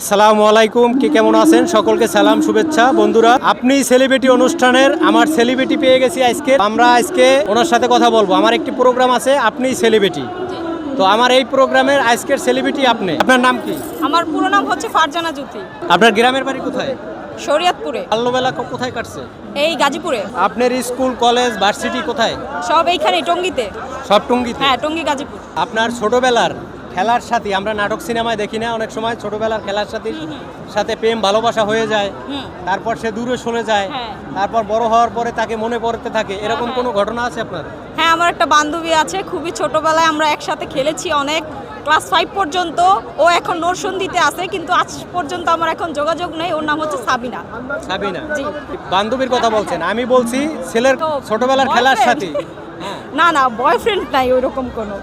আসসালামু আলাইকুম কি কেমন আছেন? সকলকে সালাম শুভেচ্ছা। বন্ধুরা আপনি সেলিব্রিটি অনুষ্ঠানের আমার সেলিব্রিটি পেয়ে গেছি আজকে। আমরা আজকে ওনার সাথে কথা বলব। আমার একটি প্রোগ্রাম আছে আপনি সেলিব্রিটি। তো আমার এই প্রোগ্রামের আজকের সেলিব্রিটি আপনি? আপনার নাম কি? আমার পুরো নাম হচ্ছে ফারজানা জ্যোতি। আপনার গ্রামের বাড়ি কোথায়? শরিয়তপুরে। বাল্যবেলা কোথায় কাটছে? এই গাজীপুরে। আপনার স্কুল কলেজ ভার্সিটি কোথায়? সব এইখানে টঙ্গিতে। সব টঙ্গিতে? হ্যাঁ টঙ্গি গাজীপুর। আপনার ছোটবেলার খেলার সাথে আমরা নাটক সিনেমায় দেখি না অনেক সময় ছোটবেলার খেলার সাথে সাথে প্রেম ভালোবাসা হয়ে যায় তারপর সে দূরে সরে যায় হ্যাঁ। তারপর বড় হওয়ার পরে তাকে মনে পড়তে থাকে। এরকম কোনো ঘটনা আছে আপনার? হ্যাঁ আমার একটা বান্ধবী আছে খুবই ছোটবেলায় আমরা একসাথে খেলেছি অনেক ক্লাস ফাইভ পর্যন্ত ও এখন নরসন্দিতে আছে কিন্তু আজ পর্যন্ত আমার এখন যোগাযোগ নেই ওর নাম হচ্ছে সাবিনা। সাবিনা? জি। বান্ধবীর কথা বলছেন আমি বলছি ছেলের ছোটবেলার খেলার সাথে। হ্যাঁ না না বয়ফ্রেন্ড নাই ওইরকম কোনো।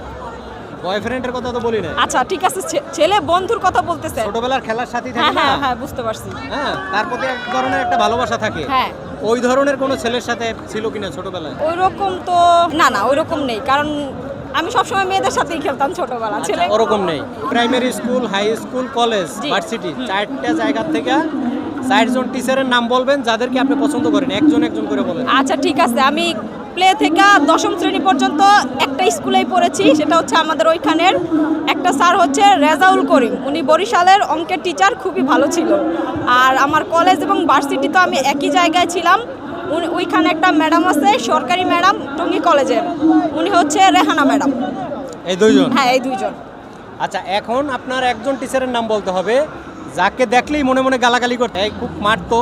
বয়ফ্রেন্ডের কথা তো বলি না আচ্ছা ঠিক আছে ছেলে বন্ধুর কথা বলতেছে। ছোটবেলার খেলার সাথী হ্যাঁ থাকে না? হ্যাঁ হ্যাঁ বুঝতে পারছি। হ্যাঁ তার প্রতি এক ধরনের একটা ভালোবাসা থাকে। হ্যাঁ। ওই ধরনের কোনো ছেলের সাথে ছিল কিনা ছোটবেলায়? ওই রকম তো না না ওই রকম নেই। কারণ আমি সবসময় মেয়েদের সাথেই খেলতাম ছোটবেলা ছেলে। ওরকম নেই। Primary school high school college. Varsity চারটা জায়গা থেকে চারজন টিচারের নাম বলবেন যাদেরকে আপনি পছন্দ করেন। একজন একজন করে বলেন। আচ্ছা ঠিক আছে আমি প্লে থেকে দশম শ্রেণি পর্যন্ত একটা স্কুলেই পড়েছি সেটা হচ্ছে আমাদের ওইখানের। একটা স্যার হচ্ছে রেজাউল করিম উনি বরিশালের অঙ্কের টিচার খুবই ভালো ছিল। আর আমার কলেজ এবং ভার্সিটি তো আমি একই জায়গায় ছিলাম। উনি ওইখানে একটা ম্যাডাম আছে সরকারি ম্যাডাম টঙ্গী কলেজের উনি হচ্ছে রেহানা ম্যাডাম এই দুইজন? হ্যাঁ এই দুইজন। আচ্ছা এখন আপনার একজন টিচারের নাম বলতে হবে যাকে দেখলেই মনে মনে গালাগালি করতে খুব মারতো।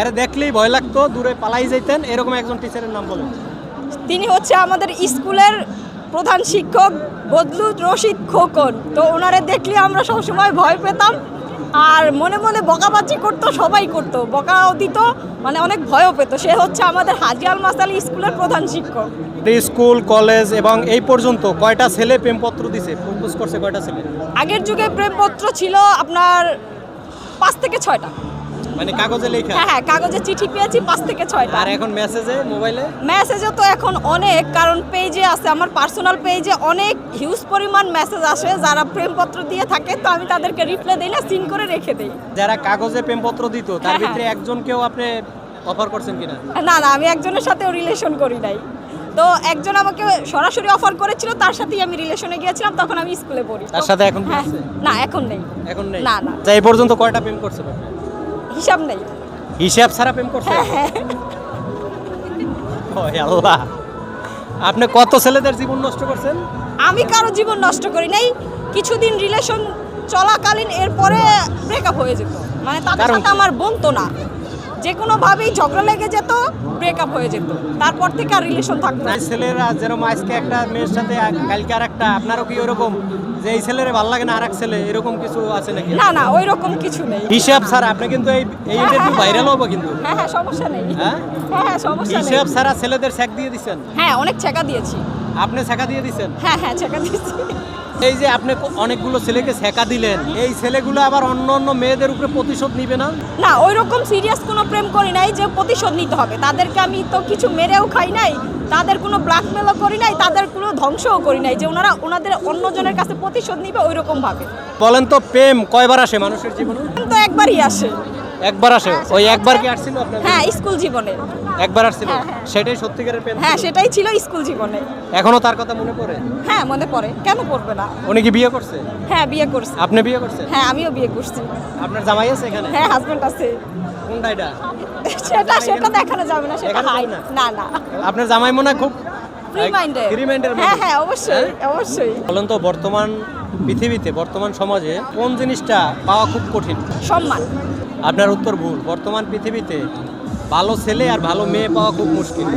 এর দেখলেই ভয় লাগতো দূরে পালাই যেতেন এরকম একজন টিচারের নাম বলেন। তিনি হচ্ছে আমাদের স্কুলের প্রধান শিক্ষক বদলু রশিদ খোকন। তো ওনারে দেখলে আমরা সবসময় ভয় পেতাম। আর মনে মনে বকাবাজি করতো সবাই করতো। বকাও দিত মানে অনেক ভয়ও পেত। সে হচ্ছে আমাদের হাজিয়াল মাসালি স্কুলের প্রধান শিক্ষক। স্কুল কলেজ এবং এই পর্যন্ত কয়টা ছেলে প্রেমপত্র দিছে? প্রপোজ করছে কয়টা ছেলে? আগের যুগে প্রেমপত্র ছিল আপনার পাঁচ থেকে ছয়টা। মানে কাগজে লেখা? হ্যাঁ হ্যাঁ কাগজে চিঠি পেয়েছি পাঁচ থেকে ছয়টা। আর এখন মেসেজে মোবাইলে মেসেজে তো এখন অনেক কারণ পেজে আছে আমার পার্সোনাল পেজে অনেক হিউজ পরিমাণ মেসেজ আসে যারা প্রেমপত্র দিয়ে থাকে তো আমি তাদেরকে রিপ্লাই দিই না সিন করে রেখে দিই। যারা কাগজে প্রেমপত্র দিত তার হ্যাঁ, ভিতরে একজনকেও আপনি অফার করছেন কিনা? না না আমি একজনের সাথেও রিলেশন করি নাই। তো একজন আমাকে সরাসরি অফার করেছিল তার সাথেই আমি রিলেশনে গিয়েছিলাম তখন আমি স্কুলে পড়ি। তার সাথে এখন হ্যাঁ না এখন নেই। এখন নেই? না, না। এই পর্যন্ত কয়টা প্রেম আপনি? হিসাব নাই। হিসাব ছাড়া প্রেম করছে হ্যাঁ, আল্লাহ। আপনি কত ছেলেদের জীবন নষ্ট করছেন? আমি কারও জীবন নষ্ট করি নাই। কিছুদিন রিলেশন চলাকালীন এরপরে ব্রেকআপ হয়ে যেত। মানে তাদের সাথে আমার বনতো না। যে কোনোভাবেই ঝগড়া লেগে যেত ব্রেকআপ হয়ে যেত। তারপর থেকে আর রিলেশন থাকতো না। ছেলেরা যেরকম আজকে একটা মেয়ের সাথে কালকে আর একটা আপনারও কি ওরকম? যে এই ছেলের ভালো লাগে না আর এক ছেলে এরকম কিছু আছে নাকি? না না ওই রকম কিছু নেই। হিসাব ছাড়া আপনি কিন্তু এই এই ইন্টারভিউ ভাইরাল হব কিন্তু। হ্যাঁ হ্যাঁ সমস্যা নেই। হ্যাঁ? হ্যাঁ হ্যাঁ সমস্যা নেই। হিসাব ছাড়া ছেলেদের স্যাক দিয়ে দিচ্ছেন হ্যাঁ অনেক ছেঁকা দিয়েছি। আপনি ছেঁকা দিয়ে দিচ্ছেন হ্যাঁ হ্যাঁ ছেঁকা দিয়েছি এই যে আপনি অনেকগুলো ছেলেকে ছেঁকা দিলেন এই ছেলেগুলো আবার অন্য অন্য মেয়েদের উপরে প্রতিশোধ নিবে না? না ওই রকম সিরিয়াস কোনো প্রেম করি নাই যে প্রতিশোধ নিতে হবে। তাদেরকে আমি তো কিছু মেরেও খাই নাই তাদের কোনো ব্ল্যাকমেলও করি নাই তাদের কোনো ধ্বংসও করি নাই যে ওনারা ওনাদের অন্যজনের কাছে প্রতিশোধ নিবে ওই রকম ভাবে বলেন তো প্রেম কয়বার আসে মানুষের জীবনে? তো একবারই আসে। একবার আসে? ওই একবার কি আসছিল আপনার হ্যাঁ স্কুল জীবনে। একবার আসছিল? হ্যাঁ, হ্যাঁ। সেটাই সত্যিকারের প্রেম হ্যাঁ সেটাই ছিল স্কুল জীবনে। এখনও তার কথা মনে পড়ে? হ্যাঁ মনে পড়ে। কেন পড়বে না? উনি কি বিয়ে করছে? হ্যাঁ বিয়ে করছে। আপনি বিয়ে করছেন? হ্যাঁ আমিও বিয়ে করছি। আপনার জামাই আছে এখানে? হ্যাঁ হাজবেন্ড আছে। কোনটা এটা? সেটা সেটা দেখানো যাবে না সেটা হাই না? না আপনার জামাই মনে হয় খুব হ্যাঁ হ্যাঁ অবশ্যই অবশ্যই। বলেন তো বর্তমান পৃথিবীতে বর্তমান সমাজে কোন জিনিসটা পাওয়া খুব কঠিন? সম্মান। আপনার উত্তর ভুল। বর্তমান পৃথিবীতে ভালো ছেলে আর ভালো মেয়ে পাওয়া খুব মুশকিল।